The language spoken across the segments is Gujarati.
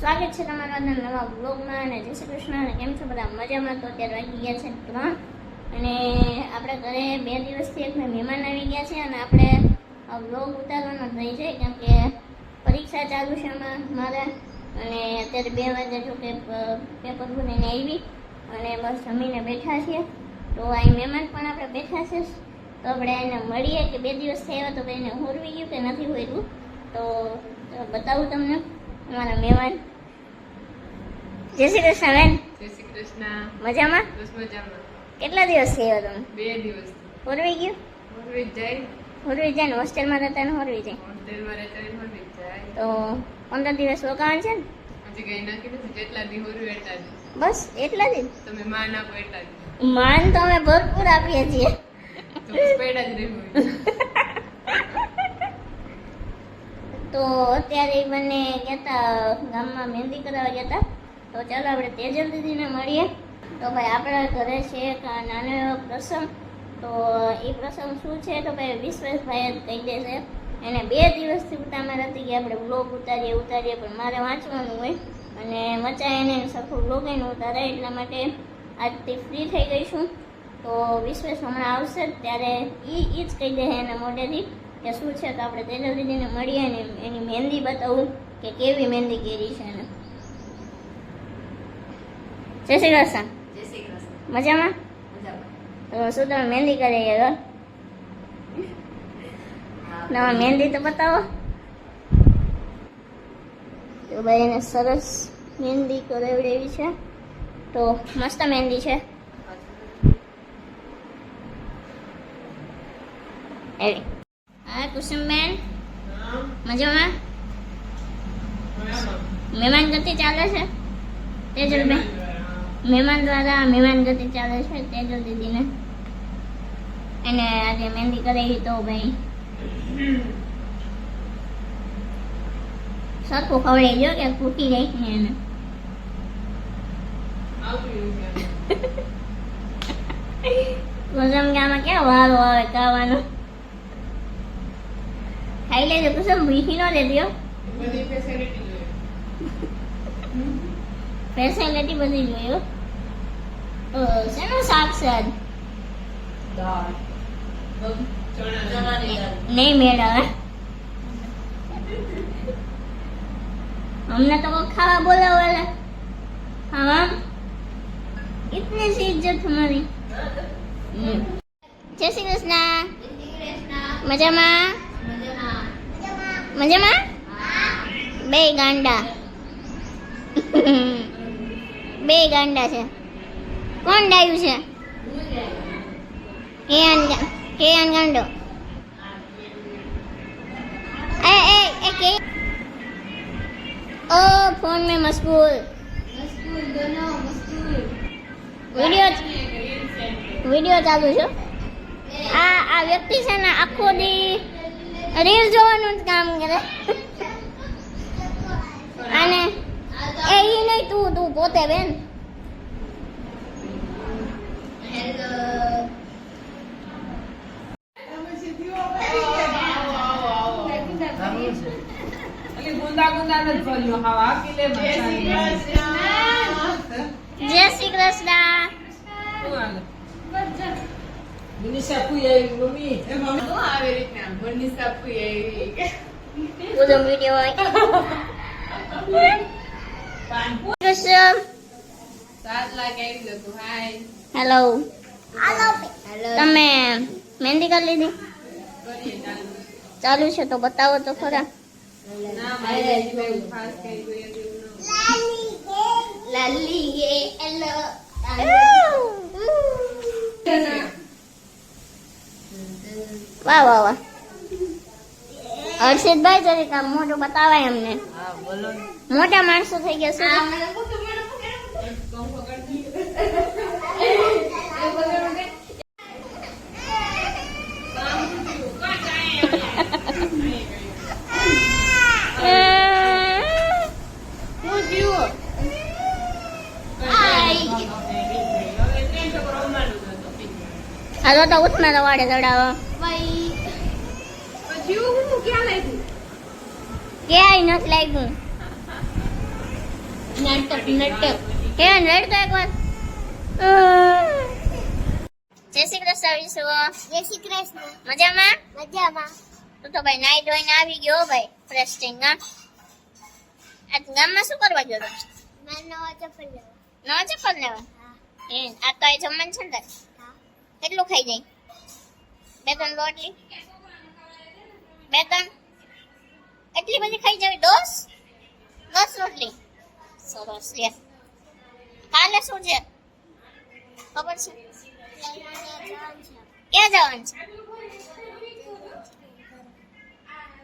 સ્વાગત છે તમારા નવા બ્લોગમાં અને જય શ્રી કૃષ્ણ કેમ છો બધા? મજામાં તો અત્યારે વાગી ગયા છે ત્રણ. અને આપણે ઘરે બે દિવસથી એક મહેમાન આવી ગયા છે અને આપણે બ્લોગ ઉતારવાનો થઈ છે કેમ કે પરીક્ષા ચાલુ છે મારે. અને અત્યારે બે વાગે જો કે પેપર ભરીને આવી અને બસ જમીને બેઠા છીએ. તો આ મહેમાન પણ આપણે બેઠા છે. તો આપણે એને મળીએ કે બે દિવસ થયા તો એને હોરવી ગયું કે નથી હોર્યું તો બતાવું તમને. અમારા મહેમાન જય શ્રી કૃષ્ણ બેન. જય શ્રી કૃષ્ણ. મજામાં? બસ મજામાં. કેટલા દિવસ થયો તમે બે દિવસ. હોરવી ગયું? હોરવી જાય. હોરવી જાય ને? હોસ્ટેલમાં રહેતા ને હોરવી જાય? હોટેલમાં રહેતા ને હોરવી જાય. તો પંદર દિવસ રોકાવાનું છે ને? હજી કઈ નક્કી નથી. જેટલા દી હોરવી એટલા દી. બસ એટલા દિવસ તમે માન આપો એટલા દી. માન તો અમે ભરપૂર આપીએ છીએ. તો બસ જ રહેવું તો અત્યારે મને ગયા કહેતા ગામમાં મહેંદી કરાવવા ગયા હતા તો ચાલો આપણે તેજલ દીદીને મળીએ. તો ભાઈ, આપણા ઘરે છે એક નાનો એવો પ્રસંગ. તો એ પ્રસંગ શું છે? તો ભાઈ વિશ્વેશભાઈ જ કહી દેશે એને બે દિવસથી ઉતામાં હતી કે આપણે બ્લોગ ઉતારીએ ઉતારીએ, પણ મારે વાંચવાનું હોય. અને મચા એને સખું બ્લોગ એને ઉતારે એટલા માટે આજથી ફ્રી થઈ ગઈ છું. તો વિશ્વેશ હમણાં આવશે ત્યારે એ એ જ કહી દે એના મોઢેથી કે શું છે? તો આપણે તેજલ દીદીને મળીએ અને એની મહેંદી બતાવું કે કેવી મહેંદી કેરી છે એને. જય શ્રી કૃષ્ણ. જય શ્રી કૃષ્ણ. મજામાં? તો શું તમે મહેંદી કરી ગયા નવા મહેંદી તો બતાવો. તો ભાઈ એને સરસ મહેંદી કરાવડેવી છે. તો મસ્ત મહેંદી છે. એવી હા કુસુમબેન. મજામાં. મહેમાન ગતિ ચાલે છે. તેજલબેન. મહેમાન દ્વારા મહેમાન ગતિ ચાલે છે તેજલ દીદીને. એને આજે મહેંદી કરેલી તો ભાઈ. સરખું ખવડાવી જો કે ફૂટી જાય ને એને. કુસુમ ગામાં ક્યાં વારો આવે ખાવાનો? ખાઈ લેજો કુસુમ મીઠી ન લેજો બધી ફેસિલિટી જોઈએ. ફેસિલિટી બધી જોયું શેનું શાક છે નહીં મેળ આવે हमने तो खावा बोला वाला हम इतने से इज्जत हमारी जय श्री कृष्ण मजा माँ मजा माँ बे गांडा બે ગાંડા છે. કોણ ડાયું છે? એ અનગા કે અનગાંડો એ એ એ કે ઓ, ફોન મે મશગુલ. મશગુલ દોનો મશગુલ વિડિયો વિડિયો ચાલુ છે. આ આ વ્યક્તિ છે ને આખો દી રીલ જોવાનું જ કામ કરે. અને એ ઈ નહીં તું તું પોતે બેન. જય શ્રી કૃષ્ણ. હાલે આવી મમ્મી. એ મમ્મી તો આવી રીતના મનીષા આવી. વિડિયો હોય. હેલો તમે મહેંદી કરી લીધી? ચાલુ. છે તો બતાવો તો ખરા. વાહ વાહ વાહ. હર્ષિતભાઈ જરીક મોઢું બતાવાય અમને. મોટા માણસો થઈ ગયા શું હું જીવો હાલો તો ઉઠમાં તો વાડે ચડાવો જીવું હું ક્યાં લાગ્યું ક્યાંય નથી લાગ્યું નાટક નાટક કે રેડ તો એકવાર જય શ્રી કૃષ્ણ વિશ્વ જય શ્રી કૃષ્ણ મજામાં મજામાં તું તો ભાઈ નાઈ ધોઈને આવી ગયો ભાઈ ફ્રેશ થઈને હા આજ ગામમાં શું કરવા ગયો તો મારે નવા ચપ્પલ લેવા નવા ચપ્પલ લેવા હા એ આ તો એ જમવાનું છે ને તારે? હા કેટલું ખાઈ જાય? બે ત્રણ રોટલી? બે ત્રણ એટલી બધી ખાઈ જવી, દોસ? દસ રોટલી. સરસ, લે. કાલે શું છે? ખબર છે? ક્યાં જવાનું છે?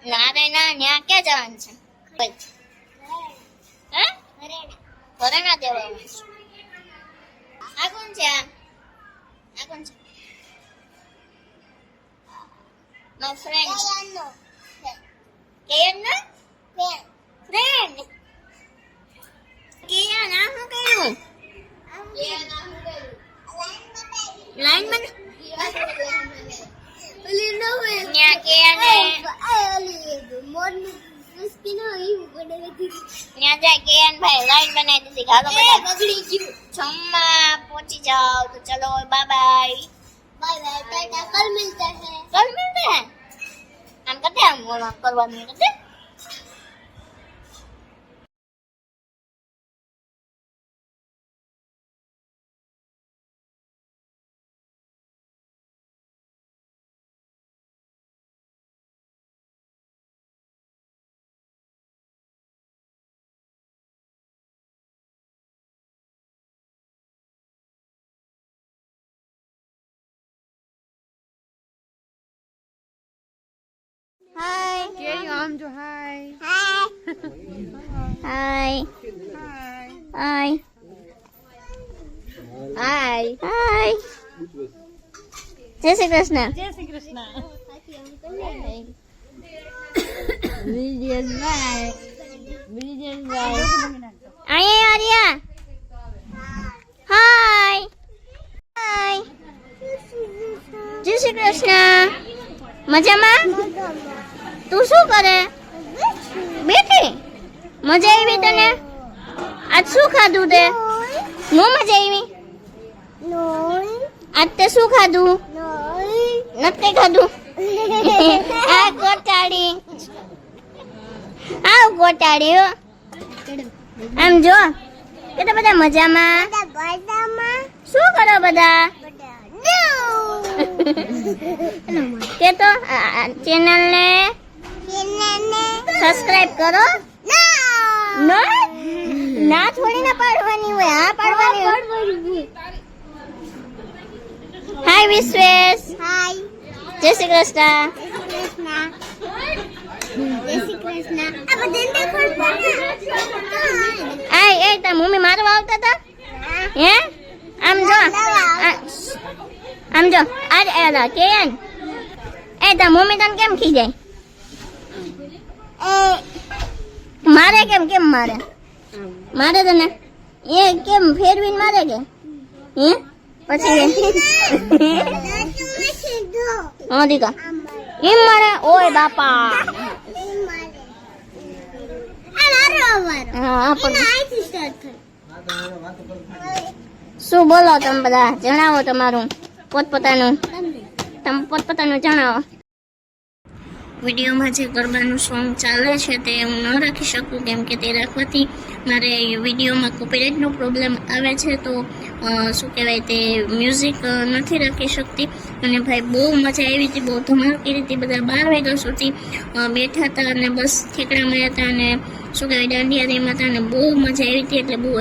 ના રે, ના, ન્યા ક્યાં જવાનું છે? આ આ? કોણ છે? નો ફ્રેન્ડ કેયન ના ફ્રેન્ડ કેયન આ શું કર્યું લાઈનમાં ન્યા કેયન ન્યા જાય કેયન ભાઈ લાઈન બનાવી દીધી હાલો બધા જમવા પહોંચી જાઓ તો ચલો બાય બાય કલ મિલતે હૈ આમ કરતે આમ કરવાનું. કરતે કેરી આમ જો હાય હાય હાય હાય હાય જય શ્રી કૃષ્ણ જય શ્રી કૃષ્ણ બ્રિજેશ ભાઈ બ્રિજેશ ભાઈ અહીંયા આર્યા હાય હાય જય શ્રી કૃષ્ણ મજામાં તું શું કરે? બેઠી. મજા આવી તને? આજ શું ખાધું તે? નો મજા આવી? આજ તે શું ખાધું? નથી ખાધું. આ ગોટાડી આવ ગોટાડી આમ જો કેટલા બધા મજામાં? શું કરો બધા? કે તો ચેનલ ને સબસ્ક્રાઇબ કરો નો ના થોડી ના પાડવાની હોય હા પાડવાની હોય. હાય વિશ્વેશ જય શ્રી કૃષ્ણ આય એ તાર મમ્મી મારવા આવતા હતા હે આમ જો આ- આમ જો આજ એલા કેન એ તાર મમ્મી તને કેમ ખીજાય મારે કેમ કેમ મારે? મારે તને? એ કેમ, ફેરવીને મારે કે? હે? પછી હા, દીકા. એમ મારે? ઓય બાપા. શું બોલો તમે બધા? જણાવો તમારું. પોતપોતાનું તમે પોતપોતાનું જણાવો. વિડીયોમાં જે ગરબાનું સોંગ ચાલે છે તે હું ન રાખી શકું, કેમ કે તે રાખવાથી મારે વિડીયોમાં કોપીરાઇટનો પ્રોબ્લેમ આવે છે. તો શું કહેવાય તે મ્યુઝિક નથી રાખી શકતી. અને ભાઈ બહુ મજા આવી હતી, બહુ ધમાલ કરી બધા બાર વાગ્યા સુધી બેઠા હતા અને બસ ઠેકડા મળ્યા હતા અને શું કહેવાય, દાંડિયા રમ્યા હતા અને બહુ મજા આવી હતી, એટલે બહુ